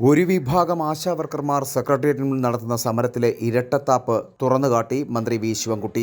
ഒരു വിഭാഗം ആശാവർക്കർമാർ സെക്രട്ടേറിയറ്റിൽ മുന്നിൽ നടത്തുന്ന സമരത്തിലെ ഇരട്ടത്താപ്പ് തുറന്നുകാട്ടി മന്ത്രി വി ശിവൻകുട്ടി.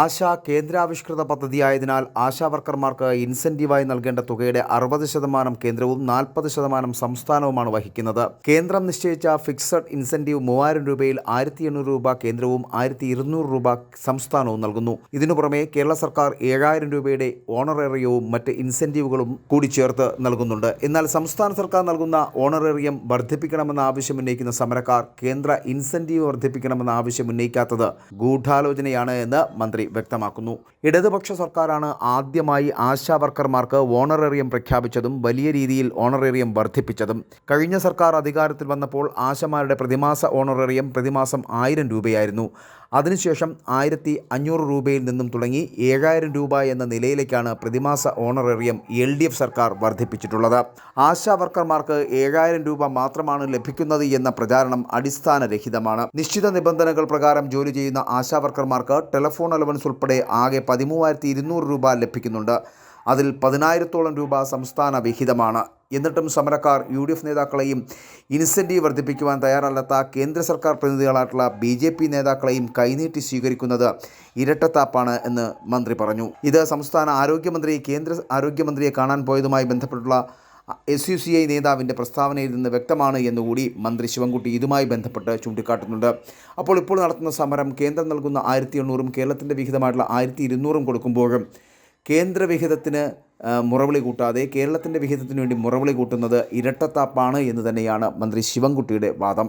ആശ കേന്ദ്രാവിഷ്കൃത പദ്ധതിയായതിനാൽ ആശാവർക്കർമാർക്ക് ഇൻസെന്റീവായി നൽകേണ്ട തുകയുടെ അറുപത് ശതമാനം കേന്ദ്രവും നാൽപ്പത് ശതമാനം സംസ്ഥാനവുമാണ് വഹിക്കുന്നത്. കേന്ദ്രം നിശ്ചയിച്ച ഫിക്സഡ് ഇൻസെന്റീവ് മൂവായിരം രൂപയിൽ ആയിരത്തി എണ്ണൂറ് രൂപ കേന്ദ്രവും ആയിരത്തി ഇരുന്നൂറ് രൂപ സംസ്ഥാനവും നൽകുന്നു. ഇതിനു പുറമെ കേരള സർക്കാർ ഏഴായിരം രൂപയുടെ ഓണറേറിയവും മറ്റ് ഇൻസെന്റീവുകളും കൂടി ചേർത്ത് നൽകുന്നുണ്ട്. എന്നാൽ സംസ്ഥാന സർക്കാർ നൽകുന്ന ഓണറേറിയം വർദ്ധിപ്പിക്കണമെന്ന ആവശ്യം ഉന്നയിക്കുന്ന സമരക്കാർ കേന്ദ്ര ഇൻസെന്റീവ് വർദ്ധിപ്പിക്കണമെന്ന ആവശ്യം ഉന്നയിക്കാത്തത് ഗൂഢാലോചനയാണ് എന്ന് മന്ത്രി വ്യക്തമാക്കുന്നു. ഇടതുപക്ഷ സർക്കാരാണ് ആദ്യമായി ആശാ വർക്കർമാർക്ക് ഓണറേറിയം പ്രഖ്യാപിച്ചതും വലിയ രീതിയിൽ ഓണറേറിയം വർദ്ധിപ്പിച്ചതും. കഴിഞ്ഞ സർക്കാർ അധികാരത്തിൽ വന്നപ്പോൾ ആശമാരുടെ പ്രതിമാസ ഓണറേറിയം പ്രതിമാസം ആയിരം രൂപയായിരുന്നു. അതിനുശേഷം ആയിരത്തി അഞ്ഞൂറ് രൂപയിൽ നിന്നും തുടങ്ങി ഏഴായിരം രൂപ എന്ന നിലയിലേക്കാണ് പ്രതിമാസ ഓണറേറിയം എൽ ഡി എഫ് സർക്കാർ വർദ്ധിപ്പിച്ചിട്ടുള്ളത്. ആശാ വർക്കർമാർക്ക് ഏഴായിരം രൂപ മാത്രമാണ് ലഭിക്കുന്നത് എന്ന പ്രചാരണം അടിസ്ഥാനരഹിതമാണ്. നിശ്ചിത നിബന്ധനകൾ പ്രകാരം ജോലി ചെയ്യുന്ന ആശാ വർക്കർമാർക്ക് ടെലിഫോൺ അലവൻസ് ഉൾപ്പെടെ ആകെ പതിമൂവായിരത്തി ഇരുന്നൂറ് രൂപ ലഭിക്കുന്നുണ്ട്. അതിൽ പതിനായിരത്തോളം രൂപ സംസ്ഥാന വിഹിതമാണ്. എന്നിട്ടും സമരക്കാർ യു ഡി എഫ് നേതാക്കളെയും ഇൻസെന്റീവ് വർദ്ധിപ്പിക്കുവാൻ തയ്യാറല്ലാത്ത കേന്ദ്ര സർക്കാർ പ്രതിനിധികളായിട്ടുള്ള ബി ജെ പി നേതാക്കളെയും കൈനീട്ടി സ്വീകരിക്കുന്നത് ഇരട്ടത്താപ്പാണ് എന്ന് മന്ത്രി പറഞ്ഞു. ഇത് സംസ്ഥാന ആരോഗ്യമന്ത്രി കേന്ദ്ര ആരോഗ്യമന്ത്രിയെ കാണാൻ പോയതുമായി ബന്ധപ്പെട്ടുള്ള എസ് യു സി ഐ നേതാവിന്റെ പ്രസ്താവനയിൽ നിന്ന് വ്യക്തമാണ് എന്നുകൂടി മന്ത്രി ശിവൻകുട്ടി ഇതുമായി ബന്ധപ്പെട്ട് ചൂണ്ടിക്കാട്ടുന്നുണ്ട്. അപ്പോൾ ഇപ്പോൾ നടത്തുന്ന സമരം കേന്ദ്രം നൽകുന്ന ആയിരത്തി എണ്ണൂറും കേരളത്തിന്റെ വിഹിതമായിട്ടുള്ള ആയിരത്തി ഇരുന്നൂറും കൊടുക്കുമ്പോഴും കേന്ദ്ര വിഹിതത്തിന് മുറവിളി കൂട്ടാതെ കേരളത്തിന്റെ വിഹിതത്തിന് വേണ്ടി മുറവിളി കൂട്ടുന്നത് ഇരട്ടത്താപ്പാണ് എന്ന് തന്നെയാണ് മന്ത്രി ശിവൻകുട്ടിയുടെ വാദം.